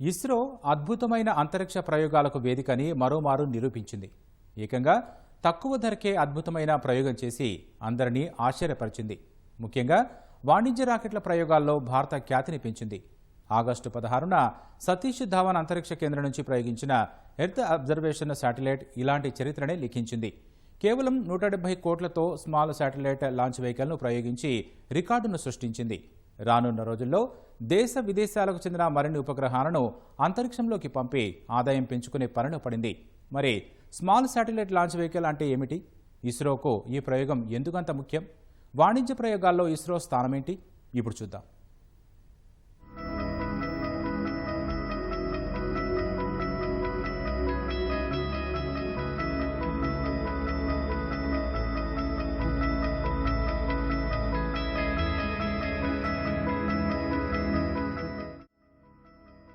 ఇస్రో అద్భుతమైన అంతరిక్ష ప్రయోగాలకు వేదికని మరోమారు నిరూపించింది. ఏకంగా తక్కువ ధరకే అద్భుతమైన ప్రయోగం చేసి అందరినీ ఆశ్చర్యపరిచింది. ముఖ్యంగా వాణిజ్య రాకెట్ల ప్రయోగాల్లో భారత ఖ్యాతిని పెంచింది. ఆగస్టు పదహారున సతీష్ ధావన్ అంతరిక్ష కేంద్రం నుంచి ప్రయోగించిన ఎర్త్ అబ్జర్వేషన్ శాటిలైట్ ఇలాంటి చరిత్రనే లిఖించింది. కేవలం నూట డెబ్బై కోట్లతో స్మాల్ శాటిలైట్ లాంచ్ వెహికల్ను ప్రయోగించి రికార్డును సృష్టించింది. రానున్న రోజుల్లో దేశ విదేశాలకు చెందిన మరిన్ని ఉపగ్రహాలను అంతరిక్షంలోకి పంపి ఆదాయం పెంచుకునే పనిలో పడింది. మరి స్మాల్ శాటిలైట్ లాంచ్ వెహికల్ అంటే ఏమిటి? ఇస్రోకు ఈ ప్రయోగం ఎందుకంత ముఖ్యం? వాణిజ్య ప్రయోగాల్లో ఇస్రో స్థానమేంటి? ఇప్పుడు చూద్దాం.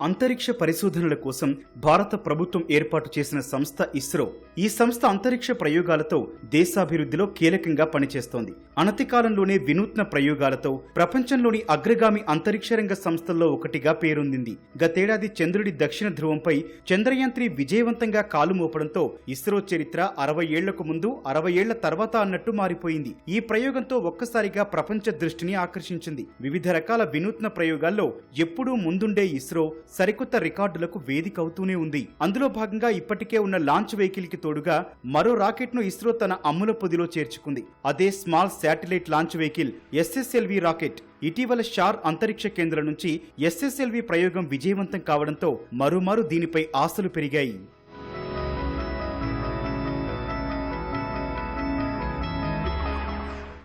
అంతరిక్ష పరిశోధనల కోసం భారత ప్రభుత్వం ఏర్పాటు చేసిన సంస్థ ఇస్రో. ఈ సంస్థ అంతరిక్ష ప్రయోగాలతో దేశాభివృద్ధిలో కీలకంగా పనిచేస్తోంది. అనతి కాలంలోనే వినూత్న ప్రయోగాలతో ప్రపంచంలోని అగ్రగామి అంతరిక్ష రంగ సంస్థల్లో ఒకటిగా పేరొందింది. గతేడాది చంద్రుడి దక్షిణ ధ్రువంపై చంద్రయాన్ త్రీ విజయవంతంగా కాలు మోపడంతో ఇస్రో చరిత్ర అరవై ఏళ్ళకు ముందు అరవై ఏళ్ళ తర్వాత అన్నట్టు మారిపోయింది. ఈ ప్రయోగంతో ఒక్కసారిగా ప్రపంచ దృష్టిని ఆకర్షించింది. వివిధ రకాల వినూత్న ప్రయోగాల్లో ఎప్పుడూ ముందుండే ఇస్రో సరికొత్త రికార్డులకు వేదిక అవుతూనే ఉంది. అందులో భాగంగా ఇప్పటికే ఉన్న లాంచ్ వెహికల్కి తోడుగా మరో రాకెట్ను ఇస్రో తన అమ్ముల పొదిలో చేర్చుకుంది. అదే small satellite launch vehicle SSLV rocket. ఇటీవల షార్ అంతరిక్ష కేంద్రం నుంచి ఎస్ఎస్ఎల్వి ప్రయోగం విజయవంతం కావడంతో మరోమారు దీనిపై ఆశలు పెరిగాయి.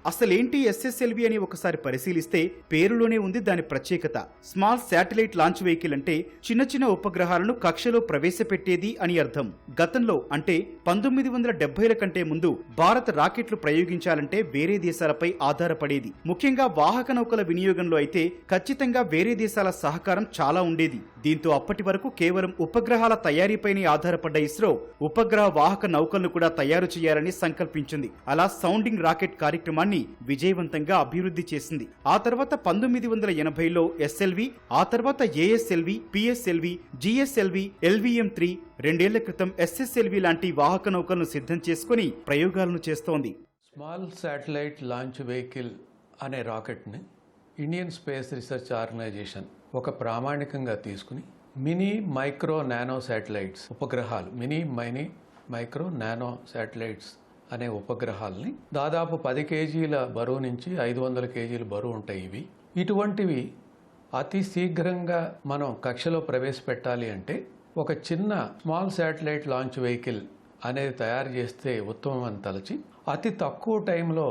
అసలేంటి ఎస్ఎస్ఎల్వి అని ఒకసారి పరిశీలిస్తే పేరులోనే ఉంది దాని ప్రత్యేకత. స్మాల్ శాటిలైట్ లాంచ్ వెహికల్ అంటే చిన్న చిన్న ఉపగ్రహాలను కక్షలో ప్రవేశపెట్టేది అని అర్థం. గతంలో అంటే పంతొమ్మిది వందల డెబ్బైల కంటే ముందు భారత రాకెట్లు ప్రయోగించాలంటే వేరే దేశాలపై ఆధారపడేది. ముఖ్యంగా వాహక నౌకల వినియోగంలో అయితే ఖచ్చితంగా వేరే దేశాల సహకారం చాలా ఉండేది. దీంతో అప్పటి వరకు కేవలం ఉపగ్రహాల తయారీపైనే ఆధారపడ్డ ఇస్రో ఉపగ్రహ వాహక నౌకలను కూడా తయారు చేయాలని సంకల్పించింది. అలా సౌండింగ్ రాకెట్ కార్యక్రమాన్ని విజయవంతంగా అభివృద్ధి చేసింది. ఆ తర్వాత పంతొమ్మిది వందల ఎనభైలో ఎస్ఎల్వి ఆ తర్వాత ASLV PSLV GSLV LVM three రెండేళ్ళ క్రితం ఎస్ఎస్ఎల్వి లాంటి వాహక నౌకలను సిద్ధం చేసుకుని ప్రయోగాలను చేస్తోంది. స్మాల్ శాటిలైట్ లాంచ్ వెహికల్ అనే రాకెట్ని ఇండియన్ స్పేస్ రీసెర్చ్ ఆర్గనైజేషన్ ఒక ప్రామాణికంగా తీసుకుని మినీ మైక్రో నానో శాటిలైట్స్ ఉపగ్రహాలు mini mini micro nano satellites అనే ఉపగ్రహాలని దాదాపు పది కేజీల బరువు నుంచి ఐదు వందల కేజీల బరువు ఉంటాయి ఇవి. ఇటువంటివి అతి శీఘ్రంగా మనం కక్షలో ప్రవేశపెట్టాలి అంటే ఒక చిన్న స్మాల్ శాటిలైట్ లాంచ్ వెహికల్ అనేది తయారు చేస్తే ఉత్తమం అని తలచి అతి తక్కువ టైంలో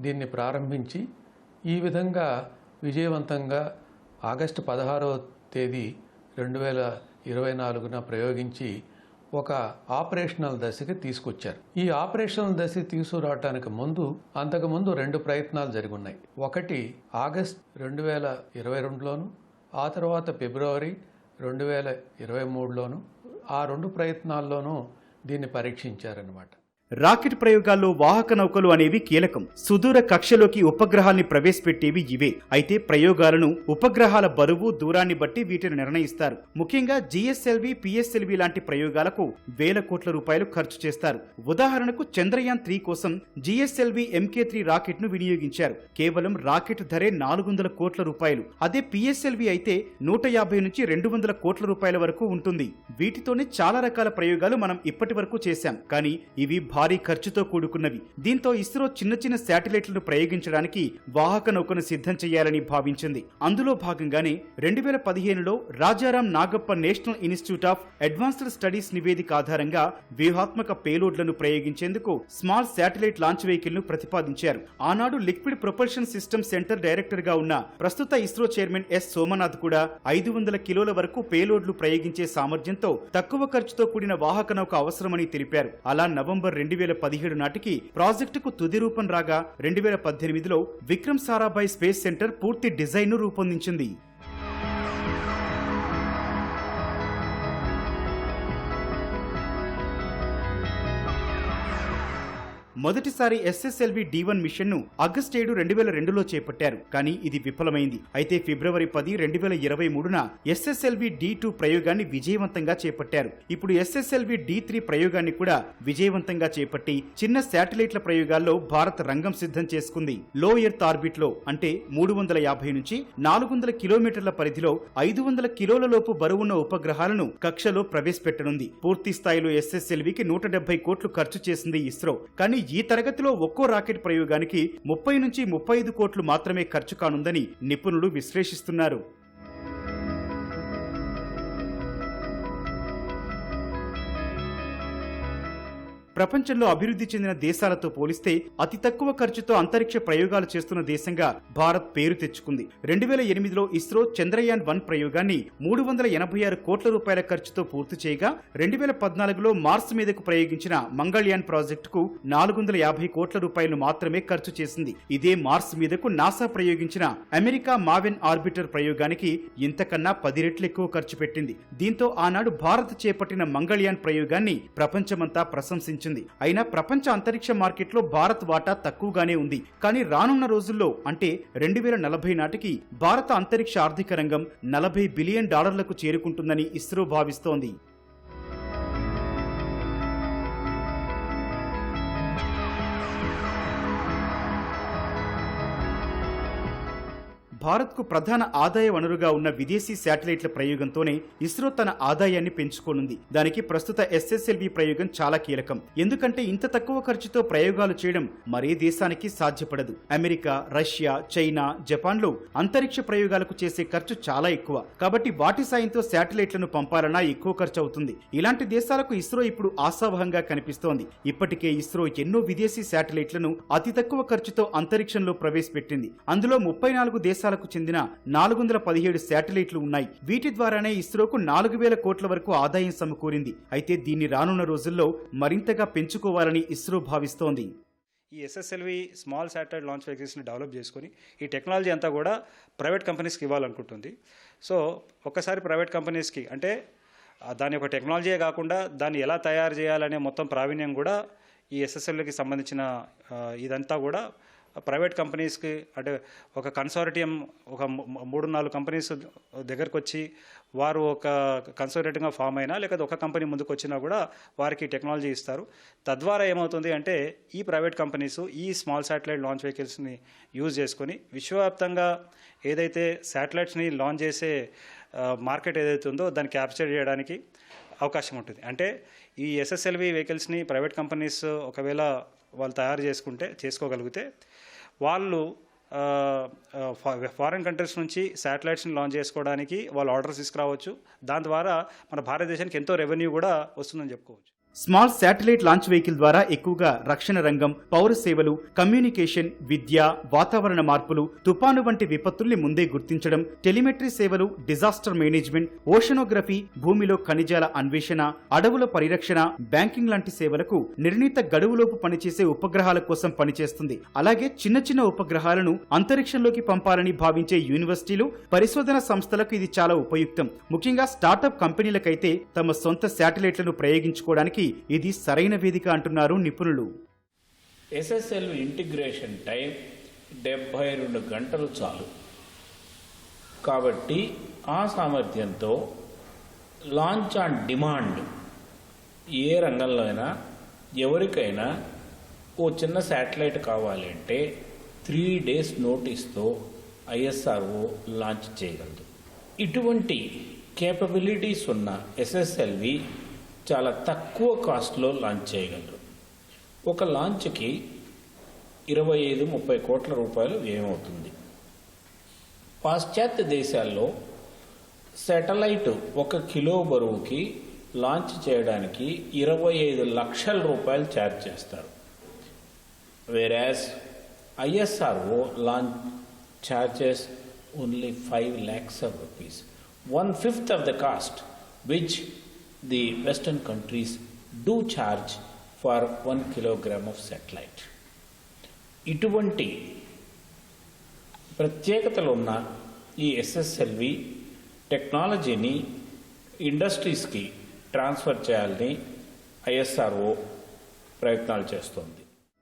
దీన్ని ప్రారంభించి ఈ విధంగా విజయవంతంగా ఆగస్టు పదహారవ తేదీ రెండు వేల ఇరవై నాలుగున ప్రయోగించి ఒక ఆపరేషనల్ దశకి తీసుకొచ్చారు. ఈ ఆపరేషనల్ దశ తీసుకురావటానికి ముందు అంతకుముందు రెండు ప్రయత్నాలు జరిగి ఉన్నాయి ఒకటి ఆగస్ట్ రెండు వేల ఇరవై రెండులోను ఆ తర్వాత ఫిబ్రవరి రెండు వేల ఇరవై మూడులోను ఆ రెండు ప్రయత్నాల్లోనూ దీన్ని పరీక్షించారనమాట రాకెట్ ప్రయోగాల్లో వాహక నౌకలు అనేవి కీలకం. సుదూర కక్షలోకి ఉపగ్రహాల్ని ప్రవేశపెట్టేవి ఇవే. అయితే ప్రయోగాలను ఉపగ్రహాల బరువు దూరాన్ని బట్టి వీటిని నిర్ణయిస్తారు. ముఖ్యంగా జిఎస్ఎల్వి పిఎస్ఎల్వి లాంటి ప్రయోగాలకు వేల కోట్ల రూపాయలు ఖర్చు చేస్తారు. ఉదాహరణకు చంద్రయాన్ త్రీ కోసం జిఎస్ఎల్వి ఎంకే త్రీ రాకెట్ను వినియోగించారు. కేవలం రాకెట్ ధరే నాలుగు వందల కోట్ల రూపాయలు. అదే పిఎస్ఎల్వి అయితే నూట యాభై నుంచి రెండు వందల కోట్ల రూపాయల వరకు ఉంటుంది. వీటితోనే చాలా రకాల ప్రయోగాలు మనం ఇప్పటి వరకు చేశాం. కానీ ఇవి భారీ ఖర్చుతో కూడుకున్నవి. దీంతో ఇస్రో చిన్న చిన్న శాటిలైట్లను ప్రయోగించడానికి వాహక నౌకను సిద్ధం చేయాలని భావించింది. అందులో భాగంగానే రెండు వేల పదిహేనులో Rajaram Nagappa national institute of advanced studies నివేదిక ఆధారంగా వ్యూహాత్మక పేలోడ్లను ప్రయోగించేందుకు స్మాల్ శాటిలైట్ లాంచ్ వెహికల్ను ప్రతిపాదించారు. ఆనాడు లిక్విడ్ ప్రొపల్షన్ సిస్టమ్ సెంటర్ డైరెక్టర్గా ఉన్న ప్రస్తుత ఇస్రో చైర్మన్ ఎస్. సోమనాథ్ కూడా ఐదు వందల కిలోల వరకు పేలోడ్లు ప్రయోగించే సామర్థ్యంతో తక్కువ ఖర్చుతో కూడిన వాహక నౌక అవసరమని తెలిపారు. అలా నవంబర్ రెండు వేల పదిహేడు నాటికి ప్రాజెక్టుకు తుది రూపం రాగా రెండు వేల పద్దెనిమిదిలో విక్రమ్ సారాభాయ్ స్పేస్ సెంటర్ పూర్తి డిజైన్ను రూపొందించింది. మొదటిసారి ఎస్ఎస్ఎల్వి డి వన్ మిషన్ను ఆగస్టు ఏడు రెండు వేల రెండులో చేపట్టారు. కానీ ఇది విఫలమైంది. అయితే ఫిబ్రవరి పది రెండు వేల ఇరవై మూడున ఎస్ఎస్ఎల్వి డి టూ ప్రయోగాన్ని విజయవంతంగా చేపట్టారు. ఇప్పుడు ఎస్ఎస్ఎల్వి డి త్రీ ప్రయోగాన్ని కూడా విజయవంతంగా చేపట్టి చిన్న శాటిలైట్ల ప్రయోగాల్లో భారత్ రంగం సిద్ధం చేసుకుంది. లో ఎర్త్ ఆర్బిట్లో అంటే మూడు వందల యాభై నుంచి నాలుగు వందల కిలోమీటర్ల పరిధిలో ఐదు వందల కిలోల లోపు బరువున్న ఉపగ్రహాలను కక్షలో ప్రవేశపెట్టనుంది. పూర్తి స్థాయిలో ఎస్ఎస్ఎల్వికి నూట డెబ్బై కోట్లు ఖర్చు చేసింది ఇస్రో. కానీ ఈ తరగతిలో ఒక్కో రాకెట్ ప్రయోగానికి ముప్పై నుంచి ముప్పై ఐదు కోట్లు మాత్రమే ఖర్చు కానుందని నిపుణులు విశ్లేషిస్తున్నారు. ప్రపంచంలో అభివృద్ధి చెందిన దేశాలతో పోలిస్తే అతి తక్కువ ఖర్చుతో అంతరిక్ష ప్రయోగాలు చేస్తున్న దేశంగా భారత్ పేరు తెచ్చుకుంది. రెండు వేల ఎనిమిదిలో ఇస్రో చంద్రయాన్ వన్ ప్రయోగాన్ని మూడు వందల ఎనభై ఆరు కోట్ల రూపాయల ఖర్చుతో పూర్తి చేయగా రెండు వేల పద్నాలుగులో మార్స్ మీదకు ప్రయోగించిన మంగళయాన్ ప్రాజెక్టుకు నాలుగు వందల యాభై కోట్ల రూపాయలు మాత్రమే ఖర్చు చేసింది. ఇదే మార్స్ మీదకు నాసా ప్రయోగించిన అమెరికా మావెన్ ఆర్బిటర్ ప్రయోగానికి ఇంతకన్నా పది రెట్లు ఎక్కువ ఖర్చు పెట్టింది. దీంతో ఆనాడు భారత్ చేపట్టిన మంగళయాన్ ప్రయోగాన్ని ప్రపంచమంతా ప్రశంసించింది. అయినా ప్రపంచ అంతరిక్ష మార్కెట్లో భారత్ వాటా తక్కువగానే ఉంది. కానీ రానున్న రోజుల్లో అంటే రెండు వేల నలభై నాటికి భారత అంతరిక్ష ఆర్థిక రంగం నలభై బిలియన్ డాలర్లకు చేరుకుంటుందని ఇస్రో భావిస్తోంది. భారత్కు ప్రధాన ఆదాయ వనరుగా ఉన్న విదేశీ శాటిలైట్ల ప్రయోగంతోనే ఇస్రో తన ఆదాయాన్ని పెంచుకోనుంది. దానికి ప్రస్తుత ఎస్ఎస్ఎల్వి ప్రయోగం చాలా కీలకం. ఎందుకంటే ఇంత తక్కువ ఖర్చుతో ప్రయోగాలు చేయడం మరే దేశానికి సాధ్యపడదు. అమెరికా రష్యా చైనా జపాన్లో అంతరిక్ష ప్రయోగాలకు చేసే ఖర్చు చాలా ఎక్కువ. కాబట్టి వాటి సాయంతో శాటిలైట్లను పంపాలన్నా ఎక్కువ ఖర్చు అవుతుంది. ఇలాంటి దేశాలకు ఇస్రో ఇప్పుడు ఆశావహంగా కనిపిస్తోంది. ఇప్పటికే ఇస్రో ఎన్నో విదేశీ శాటిలైట్లను అతి తక్కువ ఖర్చుతో అంతరిక్షంలో ప్రవేశపెట్టింది. అందులో ముప్పై నాలుగు దేశాలకు చెందిన నాలుగు వందల పదిహేడు శాటిలైట్లు ఉన్నాయి. వీటి ద్వారానే ఇస్రోకు నాలుగు వేల కోట్ల వరకు ఆదాయం సమకూరింది. అయితే దీన్ని రానున్న రోజుల్లో మరింతగా పెంచుకోవాలని ఇస్రో భావిస్తోంది. ఈ ఎస్ఎస్ఎల్వి స్మాల్ శాటిలైట్ లాంచ్ వెహికల్స్ని డెవలప్ చేసుకొని ఈ టెక్నాలజీ అంతా కూడా ప్రైవేట్ కంపెనీస్కి ఇవ్వాలనుకుంటుంది. సో ఒక్కసారి ప్రైవేట్ కంపెనీస్కి అంటే దాని యొక్క టెక్నాలజీయే కాకుండా దాన్ని ఎలా తయారు చేయాలనే మొత్తం ప్రావీణ్యం కూడా ఈ ఎస్ఎస్ఎల్కి సంబంధించిన ఇదంతా కూడా ప్రైవేట్ కంపెనీస్కి అంటే ఒక కన్సార్టియం ఒక మూడు నాలుగు కంపెనీస్ దగ్గరకు వచ్చి వారు ఒక కన్సర్వేటివ్గా ఫామ్ అయినా లేకపోతే ఒక కంపెనీ ముందుకు వచ్చినా కూడా వారికి టెక్నాలజీ ఇస్తారు. తద్వారా ఏమవుతుంది అంటే ఈ ప్రైవేట్ కంపెనీస్ ఈ స్మాల్ శాటిలైట్ లాంచ్ వెహికల్స్ని యూజ్ చేసుకొని విశ్వవ్యాప్తంగా ఏదైతే శాటిలైట్స్ని లాంచ్ చేసే మార్కెట్ ఏదైతే ఉందో దాన్ని క్యాప్చర్ చేయడానికి అవకాశం ఉంటుంది. అంటే ఈ ఎస్ఎస్ఎల్వి వెహికల్స్ని ప్రైవేట్ కంపెనీస్ ఒకవేళ వాళ్ళు తయారు చేసుకుంటే చేసుకోగలిగితే వాళ్ళు ఫారిన్ కంట్రీస్ నుంచి శాటిలైట్స్ని లాంచ్ చేసుకోవడానికి వాళ్ళు ఆర్డర్స్ తీసుకురావచ్చు. దాని ద్వారా మన భారతదేశానికి ఎంతో రెవెన్యూ కూడా వస్తుందని చెప్పుకోవచ్చు. స్మాల్ శాటిలైట్ లాంచ్ వెహికల్ ద్వారా ఎక్కువగా రక్షణ రంగం పౌర సేవలు కమ్యూనికేషన్ విద్య వాతావరణ మార్పులు తుపాను వంటి విపత్తుల్ని ముందే గుర్తించడం టెలిమెట్రీ సేవలు డిజాస్టర్ మేనేజ్మెంట్ ఓషనోగ్రఫీ భూమిలో ఖనిజాల అన్వేషణ అడవుల పరిరక్షణ బ్యాంకింగ్ లాంటి సేవలకు నిర్ణీత గడువులోపు పనిచేసే ఉపగ్రహాల కోసం పనిచేస్తుంది. అలాగే చిన్న చిన్న ఉపగ్రహాలను అంతరిక్షంలోకి పంపాలని భావించే యూనివర్సిటీలు పరిశోధన సంస్థలకు ఇది చాలా ఉపయుక్తం. ముఖ్యంగా స్టార్టప్ కంపెనీలకైతే తమ సొంత శాటిలైట్లను ప్రయోగించుకోవడానికి ఇది సరైన వేదిక అంటున్నారు నిపుణులు. ఎస్ఎస్ఎల్ ఇంటిగ్రేషన్ టైం డెబ్భై రెండు గంటలు చాలు. కాబట్టి ఆ సామర్థ్యంతో లాంచ్ ఆన్ డిమాండ్ ఏ రంగంలో అయినా ఎవరికైనా ఓ చిన్న శాటిలైట్ కావాలి అంటే త్రీ డేస్ నోటీస్తో ఐఎస్ఆర్ఓ లాంచ్ చేయగలదు. ఇటువంటి కేపబిలిటీస్ ఉన్న ఎస్ఎస్ఎల్వి చాలా తక్కువ కాస్ట్లో లాంచ్ చేయగలరు. ఒక లాంచ్కి ఇరవై ఐదు ముప్పై కోట్ల రూపాయలు వ్యయమవుతుంది. పాశ్చాత్య దేశాల్లో శాటిలైట్ ఒక కిలో బరువుకి లాంచ్ చేయడానికి ఇరవై ఐదు లక్షల రూపాయలు ఛార్జ్ చేస్తారు. Whereas ISRO launch charges only five lakhs of rupees. One fifth of the cost which the western countries do charge for one kilogram of satellite ఇటువంటి ప్రత్యేకతలు ఉన్న ఈ ఎస్ఎస్ఎల్వి టెక్నాలజీని ఇండస్ట్రీస్కి ట్రాన్స్ఫర్ చేయాలని ఐఎస్ఆర్ఓ ప్రయత్నాలు చేస్తోంది.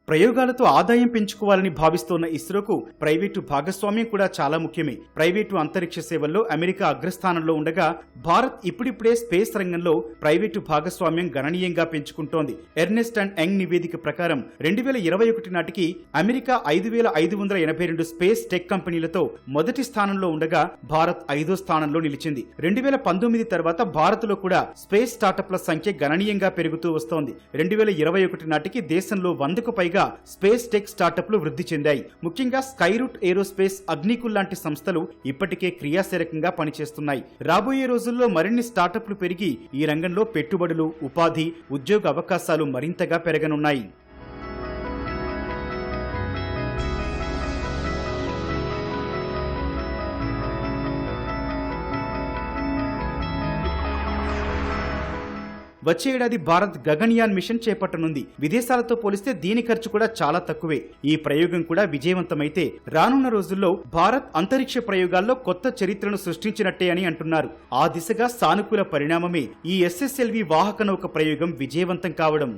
ప్రయోగాలతో ఆదాయం పెంచుకోవాలని భావిస్తోన్న ఇస్రోకు ప్రైవేటు భాగస్వామ్యం కూడా చాలా ముఖ్యమే. ప్రైవేటు అంతరిక్ష సేవల్లో అమెరికా అగ్రస్థానంలో ఉండగా భారత్ ఇప్పుడిప్పుడే స్పేస్ రంగంలో ప్రైవేటు భాగస్వామ్యం గణనీయంగా పెంచుకుంటోంది. ఎర్నెస్ట్ అండ్ యంగ్ నివేదిక ప్రకారం రెండు వేల ఇరవై ఒకటి నాటికి అమెరికా ఐదు వేల ఐదు వందల ఎనభై రెండు స్పేస్ టెక్ కంపెనీలతో మొదటి స్థానంలో ఉండగా భారత్ ఐదో స్థానంలో నిలిచింది. రెండు వేల పంతొమ్మిది తర్వాత భారత్లో కూడా స్పేస్ స్టార్టప్ల సంఖ్య గణనీయంగా పెరుగుతూ వస్తోంది. రెండు వేల ఇరవై ఒకటి నాటికి దేశంలో వందకు పైగా స్పేస్ టెక్ స్టార్టప్లు వృద్ధి చెందాయి. ముఖ్యంగా స్కైరూట్ ఏరోస్పేస్ అగ్నికుల్ లాంటి సంస్థలు ఇప్పటికే క్రియాశీలకంగా పనిచేస్తున్నాయి. రాబోయే రోజుల్లో మరిన్ని స్టార్టప్లు పెరిగి ఈ రంగంలో పెట్టుబడులు ఉపాధి ఉద్యోగ అవకాశాలు మరింతగా పెరగనున్నాయి. వచ్చే ఏడాది భారత్ గగన్యాన్ మిషన్ చేపట్టనుంది. విదేశాలతో పోలిస్తే దీని ఖర్చు కూడా చాలా తక్కువే. ఈ ప్రయోగం కూడా విజయవంతమైతే రానున్న రోజుల్లో భారత్ అంతరిక్ష ప్రయోగాల్లో కొత్త చరిత్రను సృష్టించినట్టే అని అంటున్నారు. ఆ దిశగా సానుకూల పరిణామమే. ఈ ఎస్ఎస్ఎల్వి వాహక నౌక ప్రయోగం విజయవంతం కావడం.